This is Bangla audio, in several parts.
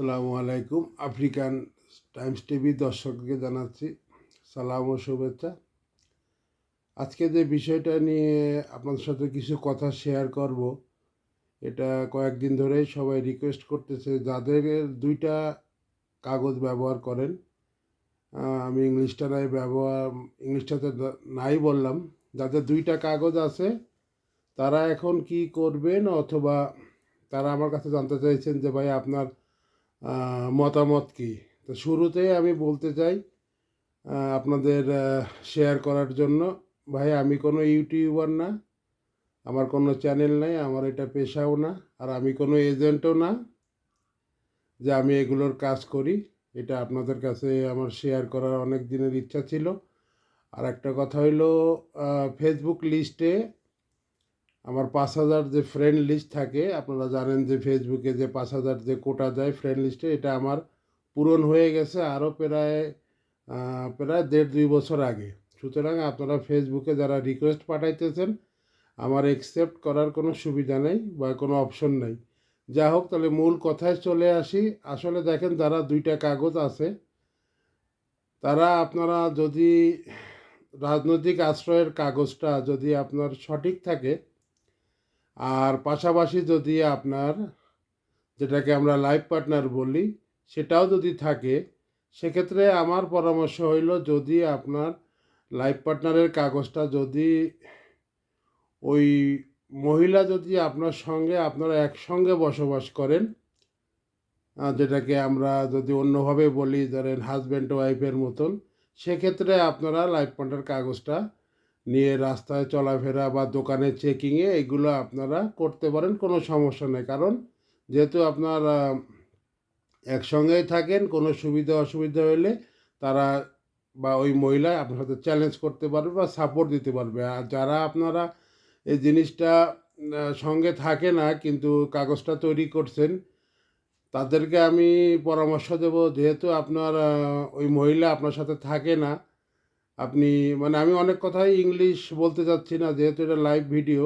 আসসালামু আলাইকুম। আফ্রিকান টাইমস টিভি দর্শককে জানাচ্ছি সালাম ও শুভেচ্ছা। আজকে যে বিষয়টা নিয়ে আপনাদের সাথে কিছু কথা শেয়ার করব, এটা কয়েকদিন ধরেই সবাই রিকোয়েস্ট করতেছে যাদের দুইটা কাগজ ব্যবহার করেন। আমি ইংলিশটা নাই ব্যবহার, ইংলিশটাতে নাই বললাম। যাদের দুইটা কাগজ আছে, তারা এখন কি করবেন? অথবা তারা আমার কাছে জানতে চাইছেন যে ভাই আপনার মতামত কি? তো শুরুতেই আমি বলতে চাই আপনাদের শেয়ার করার জন্য। ভাই, আমি কোনো ইউটিউবার না, আমার কোনো চ্যানেল নাই, আমার এটা পেশাও না, আর আমি কোনো এজেন্টও না যে আমি এগুলোর কাজ করি। এটা আপনাদের কাছে আমার শেয়ার করার অনেক দিনের ইচ্ছা ছিল। আর একটা কথা হইল ফেসবুক লিস্টে আমার পাঁচ হাজার যে ফ্রেন্ড লিস্ট থাকে, আপনারা জানেন যে ফেসবুকে যে পাঁচ হাজার যে কোটা যায় ফ্রেন্ড লিস্টে এটা আমার পূরণ হয়ে গেছে আরও প্রায় প্রায় দেড় দুই বছর আগে। সুতরাং আপনারা ফেসবুকে যারা রিকোয়েস্ট পাঠাইতেছেন, আমার একসেপ্ট করার কোনো সুবিধা নেই বা কোনো অপশন নেই। যা হোক, তাহলে মূল কথায় চলে আসি। আসলে দেখেন, যারা দুইটা কাগজ আছে, তারা আপনারা যদি রাজনৈতিক আশ্রয়ের কাগজটা যদি আপনার সঠিক থাকে আর পাশাপাশি যদি আপনার যেটাকে আমরা লাইফ পার্টনার বলি, সেটাও যদি থাকে, সেক্ষেত্রে আমার পরামর্শ হইল যদি আপনার লাইফ পার্টনারের কাগজটা যদি ওই মহিলা যদি আপনার সঙ্গে, আপনারা একসঙ্গে বসবাস করেন যেটাকে আমরা যদি অন্যভাবে বলি, ধরেন হাজব্যান্ড ওয়াইফের মতন, সেক্ষেত্রে আপনারা লাইফ পার্টনার কাগজটা নিয়ে রাস্তায় চলাফেরা বা দোকানে চেকিংয়ে এগুলো আপনারা করতে পারেন, কোনো সমস্যা নেই। কারণ যেহেতু আপনার একসঙ্গেই থাকেন, কোনো সুবিধা অসুবিধা হলে তারা বা ওই মহিলা আপনার সাথে চ্যালেঞ্জ করতে পারবে বা সাপোর্ট দিতে পারবে। আর যারা আপনারা এই জিনিসটা সঙ্গে থাকে না, কিন্তু কাগজটা তৈরি করছেন, তাদেরকে আমি পরামর্শ দেব। যেহেতু আপনার ওই মহিলা আপনার সাথে থাকে না আপনি মানে আমি অনেক কথাই ইংলিশ বলতে চাচ্ছি না, যেহেতু এটা লাইভ ভিডিও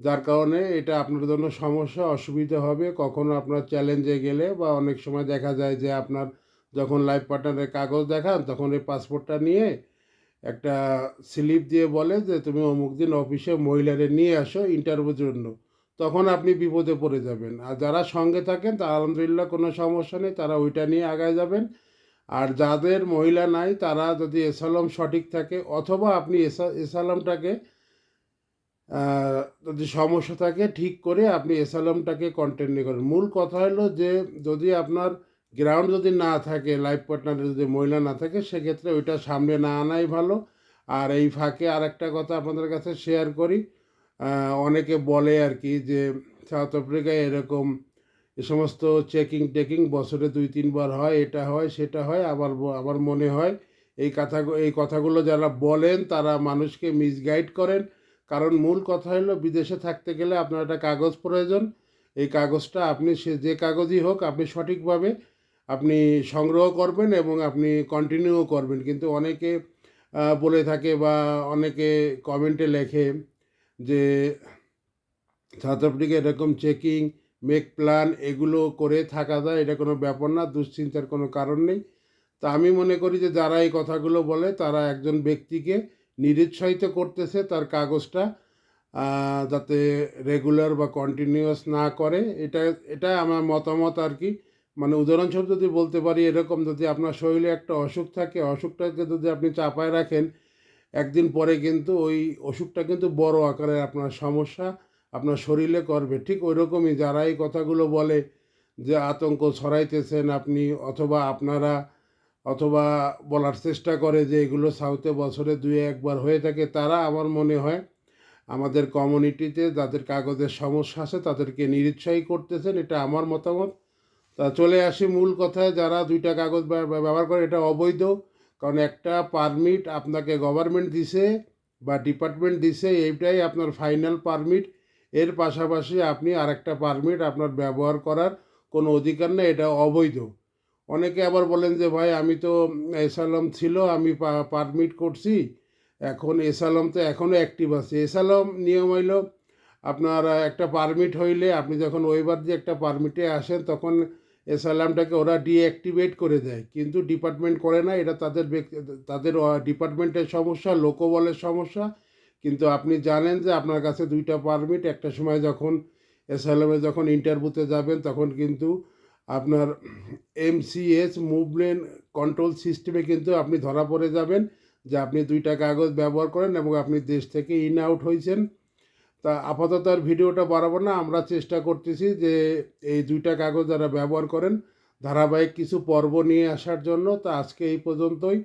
যার কারণে এটা আপনার জন্য সমস্যা, অসুবিধা হবে। কখনো আপনার চ্যালেঞ্জে গেলে বা অনেক সময় দেখা যায় যে আপনার যখন লাইভ পার্টনারের কাগজ দেখান, তখন এই পাসপোর্টটা নিয়ে একটা স্লিপ দিয়ে বলে যে, তুমি অমুক দিন অফিসে মহিলারে নিয়ে আসো ইন্টারভিউর জন্য। তখন আপনি বিপদে পড়ে যাবেন। আর যারা সঙ্গে থাকেন তা আলহামদুলিল্লাহ কোনো সমস্যা নেই, তারা ওইটা নিয়ে আগায় যাবেন। আর যাদের মহিলা নাই, তারা যদি এসালম সঠিক থাকে, অথবা আপনি এসা যদি সমস্যা থাকে, ঠিক করে আপনি এসালামটাকে কন্টিনিউ করেন। মূল কথা হলো যে, যদি আপনার গ্রাউন্ড যদি না থাকে লাইফ পার্টনারে যদি মহিলা না থাকে, সেক্ষেত্রে ওইটা সামনে না আনাই ভালো। আর এই ফাঁকে আর একটা কথা আপনাদের কাছে শেয়ার করি। অনেকে বলে আর কি যে সাউথ আফ্রিকায় এরকম এ সমস্ত চেকিং টেকিং বছরে দুই, তিনবার হয়, এটা হয়, সেটা হয়, আবার আমার মনে হয়। এই কথা, এই কথাগুলো যারা বলেন, তারা মানুষকে মিসগাইড করেন। কারণ মূল কথা হলো, বিদেশে থাকতে গেলে আপনার একটা কাগজ প্রয়োজন। এই কাগজটা আপনি সে, যে কাগজই হোক, আপনি সঠিকভাবে আপনি সংগ্রহ করবেন এবং আপনি কন্টিনিউ করবেন। কিন্তু অনেকে বলে থাকে বা অনেকে কমেন্টে লেখে যে সাউথ আফ্রিকা এরকম চেকিং মেক প্ল্যান এগুলো করে থাকা যায়, এটা কোনো ব্যাপার না, দুশ্চিন্তার কোনো কারণ নেই। তা আমি মনে করি যে যারা এই কথাগুলো বলে, তারা একজন ব্যক্তিকে নিরুৎসাহিত করতেছে তার কাগজটা যাতে রেগুলার বা কন্টিনিউয়াস না করে। এটা এটা আমার মতামত আর কি। মানে উদাহরণস্বরূপ যদি বলতে পারি এরকম, যদি আপনার শরীরে একটা অসুখ থাকে, অসুখটাকে যদি আপনি চাপায় রাখেন, একদিন পরে কিন্তু ওই অসুখটা কিন্তু বড় আকারের আপনার সমস্যা আপনার শরীরে করবে। ঠিক ওই রকমই যারা এই কথাগুলো বলে যে আতঙ্ক ছড়াইতেছেন আপনি অথবা আপনারা অথবা বলার চেষ্টা করে যে এগুলো সাউথে বছরে দুই একবার হয়ে থাকে, তারা আমার মনে হয় আমাদের কমিউনিটিতে যাদের কাগজের সমস্যা আছে তাদেরকে নিরুৎসাহী করতেছেন, এটা আমার মতামত। তা চলে আসি মূল কথায়, যারা দুইটা কাগজ ব্যবহার করে এটা অবৈধ, কারণ একটা পারমিট আপনাকে গভর্নমেন্ট দিছে বা ডিপার্টমেন্ট দিছে, এইটাই আপনার ফাইনাল পারমিট এর পাশাপাশি আপনি আরেকটা পারমিট আপনার ব্যবহার করার কোনো অধিকার নেই, এটা অবৈধ। অনেকে আবার বলেন যে, ভাই, আমি তো এসালম ছিল, আমি পারমিট করছি, এখন এসালম তো এখনও অ্যাক্টিভ আছে। এসালম নিয়ম হইল, আপনার একটা পারমিট হইলে আপনি যখন ওইবার দিয়ে একটা পারমিটে আসেন, তখন এসআইলামটাকে ওরা ডিঅ্যাক্টিভেট করে দেয়। কিন্তু ডিপার্টমেন্ট করে না, এটা তাদের ব্যক্তি, তাদের ডিপার্টমেন্টের সমস্যা, লোকবলের সমস্যা কিন্তু আপনি জানেন যে আপনার কাছে দুইটা পারমিট একটা সময় যখন এসআইলামে যখন ইন্টারভিউতে যাবেন, তখন কিন্তু আপনার এমসিএস মুভমেন্ট কন্ট্রোল সিস্টেমে কিন্তু আপনি ধরা পড়ে যাবেন যে আপনি দুইটা কাগজ ব্যবহার করেন এবং আপনি দেশ থেকে ইন আউট হয়েছেন। তা আপাতত আর ভিডিওটা বাড়াবো না, আমরা চেষ্টা করতেছি যে এই দুইটা কাগজ যারা ব্যবহার করেন, ধারাবাহিক কিছু পর্ব নিয়ে আসার জন্য। তা আজকে এই পর্যন্তই।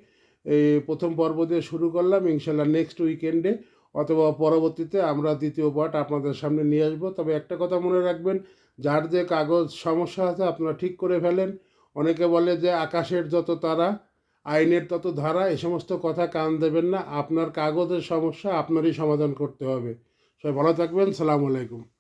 প্রথম পর্ব দিয়ে শুরু করলাম। ইনশাল্লাহ নেক্সট উইকেন্ডে অথবা পরবর্তীতে আমরা দ্বিতীয় পার্ট আপনাদের সামনে নিয়ে আসব। তবে একটা কথা মনে রাখবেন, যার যে কাগজ সমস্যা আছে আপনারা ঠিক করে ফেলেন। অনেকে বলে যে আকাশের যত তারা, আইনের তত ধারা, এ সমস্ত কথা কান দেবেন না। আপনার কাগজের সমস্যা আপনারই সমাধান করতে হবে। সবাই ভালো থাকবেন। সালাম আলাইকুম।